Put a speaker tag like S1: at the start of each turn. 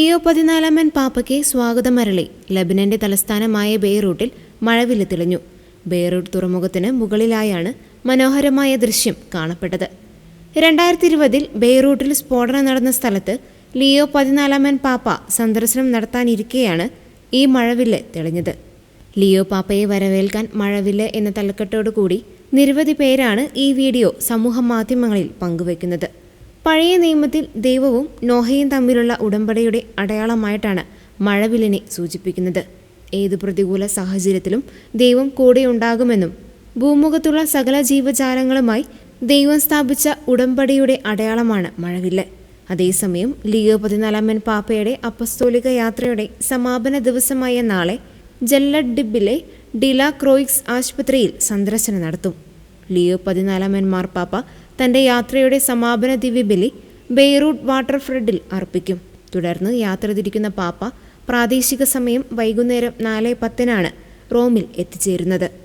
S1: Leo പതിനാലാമൻ പാപ്പയ്ക്ക് സ്വാഗതം അരളി. ലബനന്റെ തലസ്ഥാനമായ ബെയ്റൂട്ടിൽ മഴവിൽ തെളിഞ്ഞു. ബെയ്റൂട്ട് തുറമുഖത്തിന് മുകളിലായാണ് മനോഹരമായ ദൃശ്യം കാണപ്പെട്ടത്. രണ്ടായിരത്തി ഇരുപതിൽ ബെയ്റൂട്ടിൽ സ്ഫോടനം നടന്ന സ്ഥലത്ത് ലിയോ പതിനാലാമൻ പാപ്പ സന്ദർശനം നടത്താനിരിക്കെയാണ് ഈ മഴവില്ല് തെളിഞ്ഞത്. ലിയോ പാപ്പയെ വരവേൽക്കാൻ മഴവില്ല് എന്ന തലക്കെട്ടോടുകൂടി നിരവധി പേരാണ് ഈ വീഡിയോ സമൂഹ മാധ്യമങ്ങളിൽ പങ്കുവയ്ക്കുന്നത് പഴയ നിയമത്തിൽ ദൈവവും നോഹയും തമ്മിലുള്ള ഉടമ്പടിയുടെ അടയാളമായിട്ടാണ് മഴവില്ലിനെ സൂചിപ്പിക്കുന്നത്. ഏത് പ്രതികൂല സാഹചര്യത്തിലും ദൈവം കൂടെയുണ്ടാകുമെന്നും ഭൂമുഖത്തുള്ള സകല ജീവജാലങ്ങളുമായി ദൈവം സ്ഥാപിച്ച ഉടമ്പടിയുടെ അടയാളമാണ് മഴവില്ല്. അതേസമയം ലിയോ പതിനാലാമൻ പാപ്പയുടെ അപ്പസ്തോലിക യാത്രയുടെ സമാപന ദിവസമായ നാളെ ജല്ലഡ് ഡിബിലെ ഡില ക്രോയിക്സ് ആശുപത്രിയിൽ സന്ദർശനം നടത്തും. ലിയോ പതിനാലാമൻ മാർപ്പാപ്പ തന്റെ യാത്രയുടെ സമാപന ദിവ്യബലി ബെയ്റൂട്ട് വാട്ടർ ഫ്രഡിൽ അർപ്പിക്കും. തുടർന്ന് യാത്ര തിരിക്കുന്ന പാപ്പ പ്രാദേശിക സമയം വൈകുന്നേരം നാല് പത്തിനാണ് റോമിൽ എത്തിച്ചേരുന്നത്.